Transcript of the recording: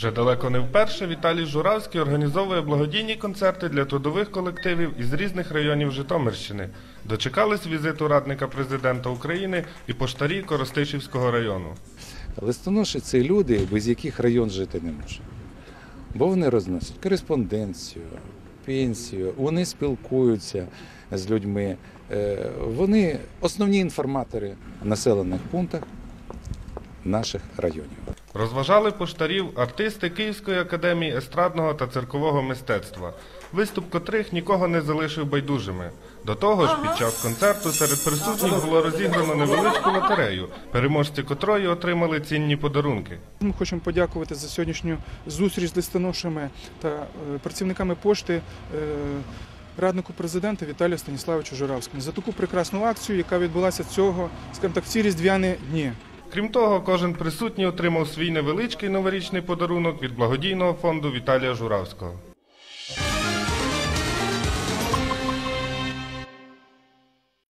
Вже далеко не вперше Віталій Журавський організовує благодійні концерти для трудових колективів із різних районів Житомирщини. Дочекались візиту радника президента України і поштарі Коростишівського району. Листоноші це люди, без яких район жити не може. Бо вони розносять кореспонденцію, пенсію, вони спілкуються з людьми. Е, Вони основні інформатори в населених пунктах наших районів. Розважали поштарів артисти Київської академії естрадного та циркового мистецтва, виступ котрих нікого не залишив байдужими. До того ж, під час концерту серед присутніх було розіграно невеличку лотерею, переможці котрої отримали цінні подарунки. Ми хочемо подякувати за сьогоднішню зустріч з листоношами та е, працівниками пошти. е, Раднику президента Віталію Станіславовичу Журавському за таку прекрасну акцію, яка відбулася цього, скажімо так, в ці різдвяні дні. Крім того, кожен присутній отримав свій невеличкий новорічний подарунок від благодійного фонду Віталія Журавського.